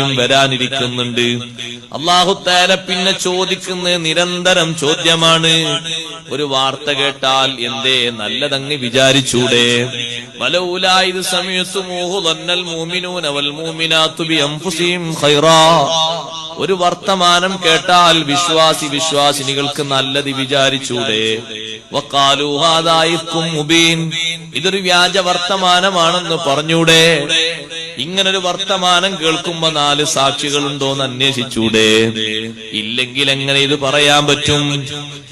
വരാനിരിക്കുന്നുണ്ട്. അള്ളാഹുത്താല പിന്നെ ചോദിക്കുന്ന നിരന്തരം ചോദ്യമാണ് ഒരു വാർത്ത കേട്ടാൽ എന്തേ നല്ലതങ്ങ് വിചാരിച്ചൂടെ? വലൗലായത് സമയത്ത് ഒരു വർത്തമാനം കേട്ടാൽ വിശ്വാസി വിശ്വാസിനികൾക്ക് നല്ലത് വിചാരിച്ചൂടെ? മുബീൻ. ഇതൊരു വ്യാജ വർത്തമാനമാണെന്ന് പറഞ്ഞൂടെ? ഇങ്ങനൊരു വർത്തമാനം കേൾക്കുമ്പോ നാല് സാക്ഷികളുണ്ടോ എന്ന് അന്വേഷിച്ചൂടെ ഇല്ലെങ്കിൽ എങ്ങനെ ഇത് പറയാൻ പറ്റും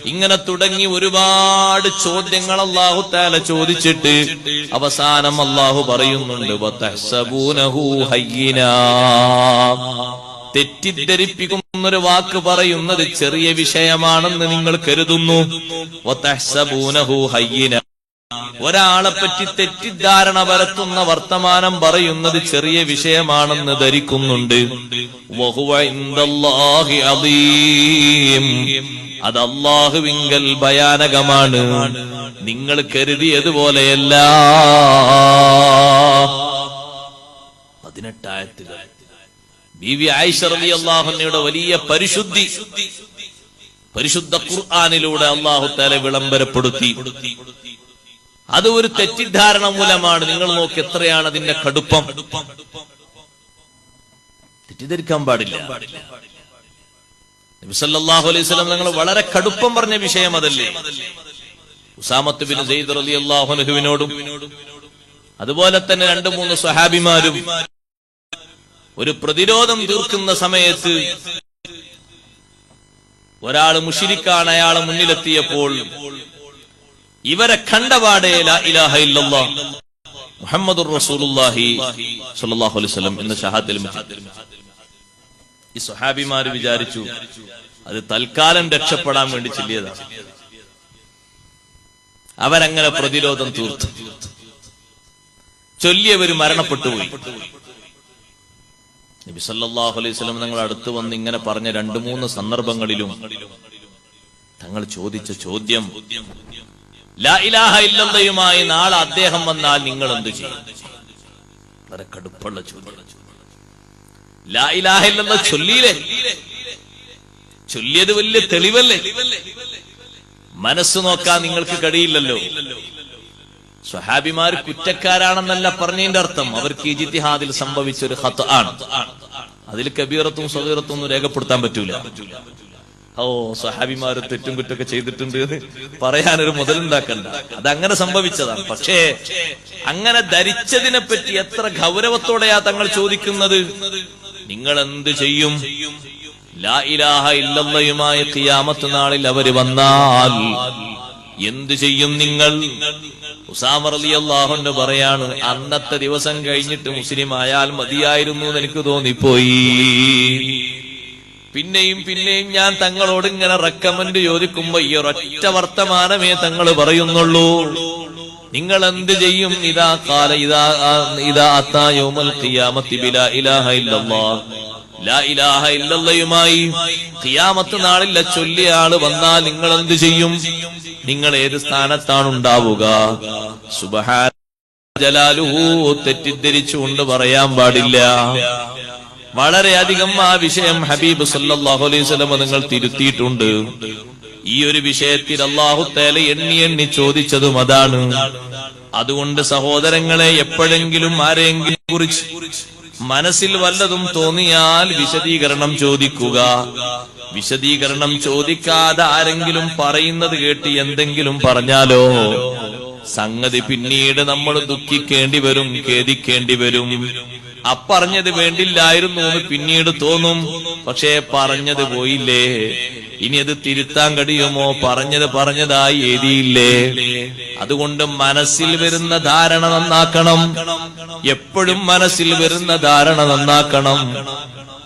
ഇങ്ങനെ തുടങ്ങി ഒരുപാട് ചോദ്യങ്ങൾ അള്ളാഹു താല ചോദിച്ചിട്ട് അവസാനം അള്ളാഹു പറയുന്നുണ്ട്. തെറ്റിദ്ധരിപ്പിക്കുന്നൊരു വാക്ക് പറയുന്നത് ചെറിയ വിഷയമാണെന്ന് നിങ്ങൾ കരുതുന്നു ഹയ്യിനാ. ഒരാളെ പറ്റി തെറ്റിദ്ധാരണ പരത്തുന്ന വർത്തമാനം പറയുന്നത് ചെറിയ വിഷയമാണെന്ന് ധരിക്കുന്നുണ്ട്. അത് അള്ളാഹുവിങ്കൽ ഭയാനകമാണ്. നിങ്ങൾ കരുതിയതുപോലെയല്ല. റളിയല്ലാഹുവിന്റെ വലിയ പരിശുദ്ധി പരിശുദ്ധ ഖുർആാനിലൂടെ അള്ളാഹു തല വിളംബരപ്പെടുത്തി. അത് ഒരു തെറ്റിദ്ധാരണ മൂലമാണ്. നിങ്ങൾ നോക്കി എത്രയാണ് അതിന്റെ കടുപ്പം. തെറ്റിദ്ധരിക്കാൻ പാടില്ല. നബി സല്ലല്ലാഹു അലൈഹി വസല്ലം നിങ്ങൾ വളരെ കടുപ്പം പറഞ്ഞ വിഷയം അതല്ലേ. ഉസാമത്ത് ബിൻ സെയ്ദ് റളിയല്ലാഹു അൻഹുവിനോടും അതുപോലെ തന്നെ രണ്ട് മൂന്ന് സ്വഹാബിമാരും ഒരു പ്രതിരോധം തീർക്കുന്ന സമയത്ത് ഒരാൾ മുഷിരിക്കാണ് അയാളെ മുന്നിലെത്തിയപ്പോൾ ഇവരെ കണ്ടപാടേ ഇലാഹ അലൈഹി വസല്ലം എന്ന ഈ സ്വഹാബിമാർ വിചാരിച്ചു അത് തൽക്കാലം രക്ഷപ്പെടാൻ വേണ്ടി ചൊല്ലിയതാണ്. അവരങ്ങനെ പ്രതിരോധം തീർത്തു. ചൊല്ലിയവര് മരണപ്പെട്ടുപോയി. നബി സല്ലല്ലാഹു അലൈഹി അടുത്ത് വന്ന് ഇങ്ങനെ പറഞ്ഞ രണ്ടു മൂന്ന് സന്ദർഭങ്ങളിലും തങ്ങൾ ചോദിച്ച ചോദ്യം ലാ ഇലാഹ ഇല്ലല്ലയുമായി നാളെ അദ്ദേഹം വന്നാൽ നിങ്ങൾ എന്ത് ചെയ്യും കടുപ്പുള്ള ചോദ്യം. ചൊല്ലിയില്ലേ? ചൊല്ലിയത് വലിയ തെളിവല്ലേ? മനസ്സ് നോക്കാൻ നിങ്ങൾക്ക് കഴിയില്ലല്ലോ. സ്വഹാബിമാർ കുറ്റക്കാരാണെന്നല്ല പറഞ്ഞതിന്റെ അർത്ഥം. അവർക്ക് ഈ ജിത്തിഹാദിൽ സംഭവിച്ച ഒരു ഹത്ത് ആണ് അതിൽ കബീറത്തും സ്വതീറത്തും ഒന്നും രേഖപ്പെടുത്താൻ പറ്റൂല. ഓ സഹാബിമാര് തെറ്റും കുറ്റൊക്കെ ചെയ്തിട്ടുണ്ട് എന്ന് പറയാനൊരു മുതലുണ്ടാക്കണ്ട. അത് അങ്ങനെ സംഭവിച്ചതാണ് പക്ഷേ അങ്ങനെ ധരിച്ചതിനെ പറ്റി എത്ര ഗൗരവത്തോടെയാ തങ്ങൾ ചോദിക്കുന്നത്? നിങ്ങൾ എന്ത് ചെയ്യും? ലാ ഇലാഹ ഇല്ലല്ലയുമായ തിയാമത്ത് നാളിൽ അവർ വന്നാൽ എന്ത് ചെയ്യും നിങ്ങൾ? ഉസാമർ പറയാണ് അന്നത്തെ ദിവസം കഴിഞ്ഞിട്ട് മുസ്ലിം ആയാൽ മതിയായിരുന്നു എന്ന് എനിക്ക് തോന്നിപ്പോയി. പിന്നെയും പിന്നെയും ഞാൻ തങ്ങളോട് ഇങ്ങനെ റെക്കമെന്റ് ചോദിക്കുമ്പോ ഈ ഒരൊറ്റ വർത്തമാനമേ തങ്ങൾ പറയുന്നുള്ളൂ. നിങ്ങൾ എന്ത് ചെയ്യും? ഇതാ കാല ഇതാ ഇതാ അത്താ യൗമൽ ഖിയാമത്തി ബിലാ ഇലാഹ ഇല്ലല്ലാഹ് ലാ ഇലാഹ ഇല്ലല്ലയുമായി ഖിയാമത്ത് നാളില്ല ചൊല്ലിയ ആൾ വന്നാൽ നിങ്ങൾ എന്ത് ചെയ്യും? നിങ്ങൾ ഏത് സ്ഥാനത്താണ് ഉണ്ടാവുക? സുബഹാ ജലാലുഹു തെറ്റിദ്ധരിച്ചുകൊണ്ട് പറയാൻ പാടില്ല. വളരെയധികം ആ വിഷയം ഹബീബ് സല്ലാഹു അലൈഹി വസല്ലം നിങ്ങൾ തിരുത്തിയിട്ടുണ്ട്. ഈ ഒരു വിഷയത്തിൽ അള്ളാഹു തേല എണ്ണി എണ്ണി ചോദിച്ചതും അതാണ്. അതുകൊണ്ട് സഹോദരങ്ങളെ എപ്പോഴെങ്കിലും ആരെങ്കിലും കുറിച്ച് മനസ്സിൽ വല്ലതും തോന്നിയാൽ വിശദീകരണം ചോദിക്കുക. വിശദീകരണം ചോദിക്കാതെ ആരെങ്കിലും പറയുന്നത് കേട്ട് എന്തെങ്കിലും പറഞ്ഞാലോ? സംഗതി പിന്നീട് നമ്മൾ ദുഃഖിക്കേണ്ടി വരും ഖേദിക്കേണ്ടി വരും. അപ്പറഞ്ഞത് വേണ്ടില്ലായിരുന്നു എന്ന് പിന്നീട് തോന്നും. പക്ഷേ പറഞ്ഞത് പോയില്ലേ? ഇനി അത് തിരുത്താൻ കഴിയുമോ? പറഞ്ഞത് പറഞ്ഞതായി എഴുതിയില്ലേ? അതുകൊണ്ട് മനസ്സിൽ വരുന്ന ധാരണ നന്നാക്കണം. എപ്പോഴും മനസ്സിൽ വരുന്ന ധാരണ നന്നാക്കണം.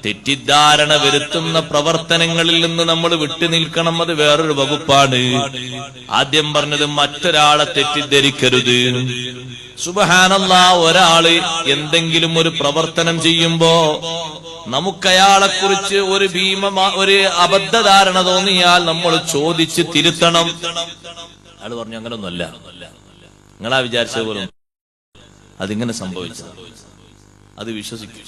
തെറ്റിദ്ധാരണ വരുത്തുന്ന പ്രവർത്തനങ്ങളിൽ നിന്ന് നമ്മൾ വിട്ടുനിൽക്കണം അത് വേറൊരു വകുപ്പാണ്. ആദ്യം പറഞ്ഞത് മറ്റൊരാളെ തെറ്റിദ്ധരിക്കരുത്. സുബഹാനല്ല ഒരാൾ എന്തെങ്കിലും ഒരു പ്രവർത്തനം ചെയ്യുമ്പോ നമുക്കയാളെ കുറിച്ച് ഒരു ഭീമ ഒരു അബദ്ധധാരണ തോന്നിയാൽ നമ്മൾ ചോദിച്ച് തിരുത്തണം. അയാൾ പറഞ്ഞു അങ്ങനൊന്നുമല്ല. നിങ്ങളാ വിചാരിച്ചത് പോലും. അതിങ്ങനെ സംഭവിച്ചു അത് വിശ്വസിക്കും.